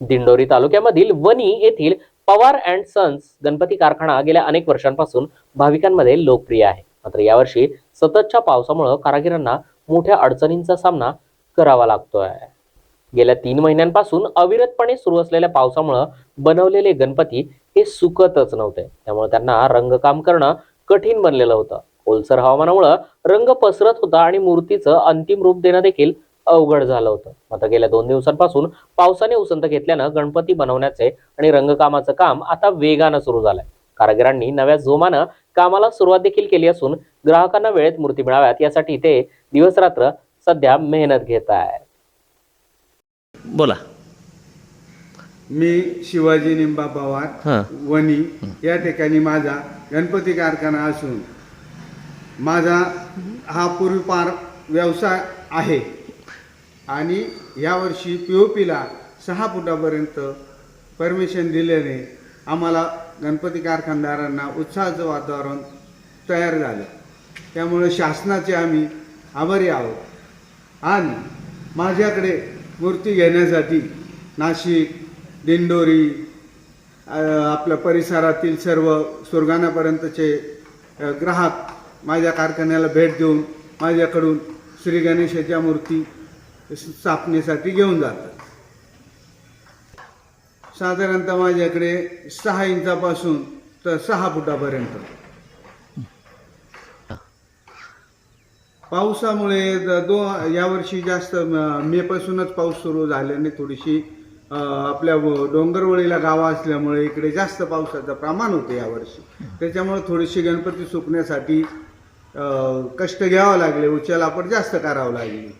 दिंडोरी तालुक्यामधील वनी येथील Pawar and sons Ganpati कारखाना गेल्या अनेक वर्षांपासून भाविकांमध्ये लोकप्रिय आहे. मात्र यावर्षी सततच्या पावसामुळे कारागिरांना मोठ्या अडचणींचा सामना करावा लागतोय. गेल्या तीन महिन्यांपासून अविरतपणे सुरू असलेल्या पावसामुळे बनवलेले गणपती हे सुकतच नव्हते. त्यामुळे त्यांना रंगकाम करणं कठीण बनलेलं होतं. ओलसर हवामानामुळे रंग पसरत होता आणि मूर्तीचं अंतिम रूप देणं देखील अवघड झालं होतं. मात्र गेल्या दोन दिवसांपासून पावसाने उसंत घेतल्यानं गणपती बनवण्याचे आणि रंगकामाचं काम आता वेगानं सुरू झालंय. कारागिरांनी नव्या जोमानं कामाला सुरुवात देखील केली असून ग्राहकांना वेळेत मूर्ती मिळाव्यात यासाठी ते दिवसरात्र सध्या मेहनत घेत आहेत. बोला. मी शिवाजी निंबा पवार वणी या ठिकाणी माझा गणपती कारखाना असून माझा हा पूर्वीपार व्यवसाय आहे. आणि यावर्षी पी ओ पीला सहा फुटापर्यंत परमिशन दिल्याने आम्हाला गणपती कारखानदारांना उत्साहाचं वातावरण तयार झालं. त्यामुळे शासनाचे आम्ही आभारी आहोत. आणि माझ्याकडे मूर्ती घेण्यासाठी नाशिक दिंडोरी आपल्या परिसरातील सर्व सुरगाणापर्यंतचे ग्राहक माझ्या कारखान्याला भेट देऊन माझ्याकडून श्री गणेशाच्या मूर्ती स्थापनेसाठी घेऊन जातात. साधारणतः माझ्याकडे सहा इंचापासून तर सहा फुटापर्यंत. पावसामुळे दो यावर्षी जास्त मेपासूनच पाऊस सुरू झाल्याने थोडीशी आपल्या व- डोंगरवळीला गावं असल्यामुळे इकडे जास्त पावसाचं प्रमाण होतं यावर्षी. त्याच्यामुळे थोडीशी गणपती सुकण्यासाठी कष्ट घ्यावं लागले. उचल जास्त करावं लागली.